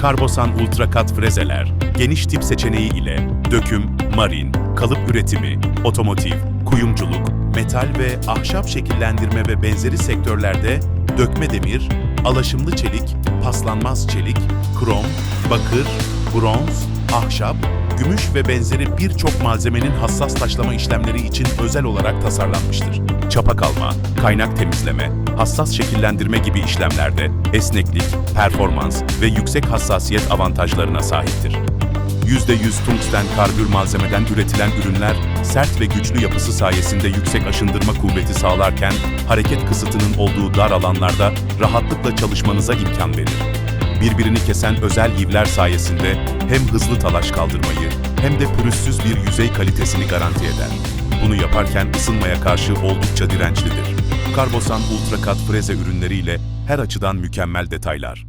Karbosan Ultra Kat frezeler, geniş tip seçeneği ile döküm, marin, kalıp üretimi, otomotiv, kuyumculuk, metal ve ahşap şekillendirme ve benzeri sektörlerde dökme demir, alaşımlı çelik, paslanmaz çelik, krom, bakır, bronz, ahşap, gümüş ve benzeri birçok malzemenin hassas taşlama işlemleri için özel olarak tasarlanmıştır. Çapa kalma, kaynak temizleme, hassas şekillendirme gibi işlemlerde esneklik, performans ve yüksek hassasiyet avantajlarına sahiptir. %100 tungsten karbür malzemeden üretilen ürünler sert ve güçlü yapısı sayesinde yüksek aşındırma kuvveti sağlarken hareket kısıtının olduğu dar alanlarda rahatlıkla çalışmanıza imkan verir. Birbirini kesen özel yivler sayesinde hem hızlı talaş kaldırmayı hem de pürüzsüz bir yüzey kalitesini garanti eder. Bunu yaparken ısınmaya karşı oldukça dirençlidir. Karbosan Ultra Kat freze ürünleriyle her açıdan mükemmel detaylar.